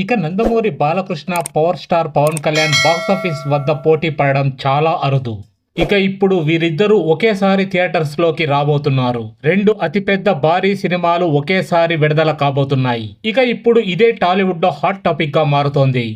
ఇక Nandamuri Balakrishna power star Pawan Kalyan box office వద్ద పోటీ పడడం చాలా అరుదు. ఇక ఇప్పుడు వీరిద్దరూ ఒకేసారి థియేటర్స్లోకి రాబోతున్నారు. రెండు అతిపెద్ద భారీ సినిమాలు ఒకేసారి విడుదల కాబోతున్నాయి. ఇక ఇప్పుడు ఇదే టాలీవుడ్లో హాట్ టాపిక్గా మారుతోంది.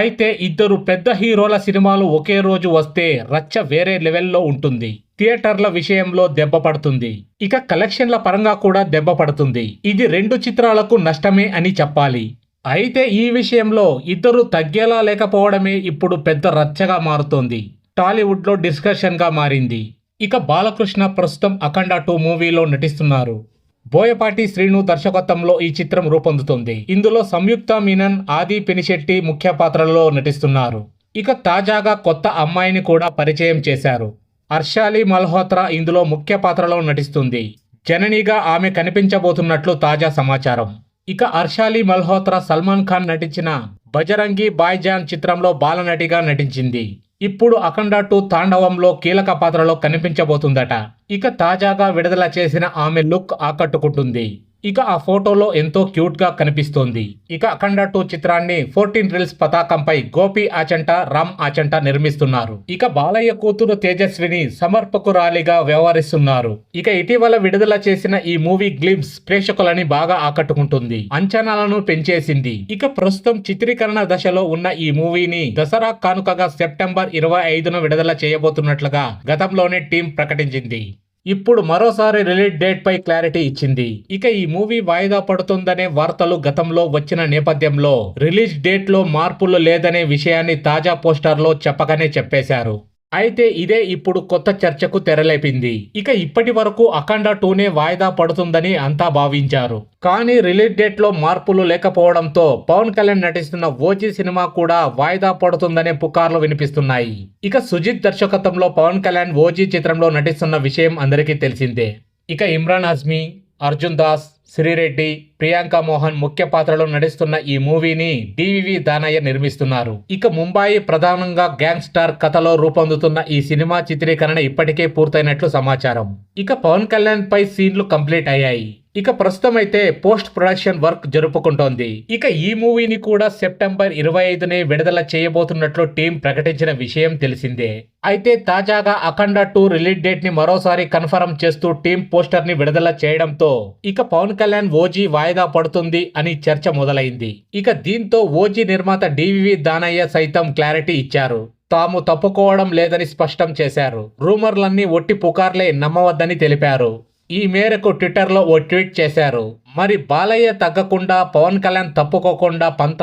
అయితే ఇద్దరు పెద్ద హీరోల సినిమాలు ఒకే రోజు వస్తే రచ్చ వేరే లెవెల్లో ఉంటుంది. థియేటర్ల విషయంలో దెబ్బ పడుతుంది. ఇక కలెక్షన్ల పరంగా కూడా దెబ్బ పడుతుంది. ఇది రెండు చిత్రాలకు నష్టమే అని చెప్పాలి. అయితే ఈ విషయంలో ఇద్దరు తగ్గేలా లేకపోవడమే ఇప్పుడు పెద్ద రచ్చగా మారుతోంది. టాలీవుడ్లో డిస్కషన్గా మారింది. ఇక బాలకృష్ణ ప్రస్తుతం అఖండ టూ మూవీలో నటిస్తున్నారు. బోయపాటి శ్రీను దర్శకత్వంలో ఈ చిత్రం రూపొందుతుంది. ఇందులో సంయుక్త మీనన్ ఆది పినిశెట్టి ముఖ్య పాత్రల్లో నటిస్తున్నారు. ఇక తాజాగా కొత్త అమ్మాయిని కూడా పరిచయం చేశారు. అర్షాలి మల్హోత్రా ఇందులో ముఖ్య పాత్రలో నటిస్తుంది. జననిగా ఆమె కనిపించబోతున్నట్లు తాజా సమాచారం. ఇక అర్షాలి మల్హోత్రా సల్మాన్ ఖాన్ నటించిన బజరంగి బాయ్జాన్ చిత్రంలో బాలనటిగా నటించింది. ఇప్పుడు అఖండ టూ తాండవంలో కీలక పాత్రలో కనిపించబోతుందట. ఇక తాజాగా విడుదల చేసిన ఆమె లుక్ ఆకట్టుకుంటుంది. ఇక ఆ ఫోటోలో ఎంతో క్యూట్గా కనిపిస్తోంది. ఇక అఖండ టూ చిత్రాన్ని ఫోర్టీన్ రిల్స్ పతాకంపై గోపి ఆచంట రామ్ ఆచంట నిర్మిస్తున్నారు. ఇక బాలయ్య కూతురు తేజస్విని సమర్పకురాలిగా వ్యవహరిస్తున్నారు. ఇక ఇటీవల విడుదల చేసిన ఈ మూవీ గ్లిమ్స్ ప్రేక్షకులని బాగా ఆకట్టుకుంటుంది. అంచనాలను పెంచేసింది. ఇక ప్రస్తుతం చిత్రీకరణ దశలో ఉన్న ఈ మూవీని దసరా కానుకగా సెప్టెంబర్ ఇరవై ఐదున విడుదల చేయబోతున్నట్లుగా గతంలోనే టీం ప్రకటించింది. ఇప్పుడు మరోసారి రిలీజ్ డేట్ పై క్లారిటీ ఇచ్చింది. ఇక ఈ మూవీ వాయిదా పడుతుందనే వార్తలు గతంలో వచ్చిన నేపథ్యంలో రిలీజ్ డేట్లో మార్పులు లేదనే విషయాన్ని తాజా పోస్టర్లో చెప్పగానే చెప్పేశారు. అయితే ఇదే ఇప్పుడు కొత్త చర్చకు తెరలేపింది. ఇక ఇప్పటి వరకు అఖండ టూనే వాయిదా పడుతుందని అంతా భావించారు. కానీ రిలీజ్ డేట్లో మార్పులు లేకపోవడంతో పవన్ కళ్యాణ్ నటిస్తున్న ఓజీ సినిమా కూడా వాయిదా పడుతుందనే పుకార్లు వినిపిస్తున్నాయి. ఇక సుజిత్ దర్శకత్వంలో పవన్ కళ్యాణ్ ఓజీ చిత్రంలో నటిస్తున్న విషయం అందరికీ తెలిసిందే. ఇక ఇమ్రాన్ హజ్మీ అర్జున్ దాస్ శ్రీరెడ్డి ప్రియాంక మోహన్ ముఖ్య పాత్రలో నటిస్తున్న ఈ మూవీని డివివి దానయ్య నిర్మిస్తున్నారు. ఇక ముంబాయి ప్రధానంగా గ్యాంగ్స్టార్ కథలో రూపొందుతున్న ఈ సినిమా చిత్రీకరణ ఇప్పటికే పూర్తయినట్లు సమాచారం. ఇక పవన్ కళ్యాణ్ పై సీన్లు కంప్లీట్ అయ్యాయి. ఇక ప్రస్తుతం అయితే పోస్ట్ ప్రొడక్షన్ వర్క్ జరుపుకుంటోంది. ఇక ఈ మూవీని కూడా సెప్టెంబర్ ఇరవై ఐదునే విడుదల చేయబోతున్నట్లు టీం ప్రకటించిన విషయం తెలిసిందే. అయితే తాజాగా అఖండ టూ రిలీజ్ డేట్ని మరోసారి కన్ఫర్మ్ చేస్తూ టీం పోస్టర్ని విడుదల చేయడంతో ఇక పవన్ కళ్యాణ్ ఓజీ వాయిదా పడుతుంది అని చర్చ మొదలైంది. ఇక దీంతో ఓజీ నిర్మాత డివివి దానయ్య సైతం క్లారిటీ ఇచ్చారు. తాము తప్పుకోవడం లేదని స్పష్టం చేశారు. రూమర్లన్నీ ఒట్టి పుకార్లే నమ్మవద్దని తెలిపారు. ఈ మేరకు ట్విట్టర్లో ఓ ట్వీట్ చేశారు. మరి బాలయ్య తగ్గకుండా పవన్ కళ్యాణ్ తప్పుకోకుండా పంతా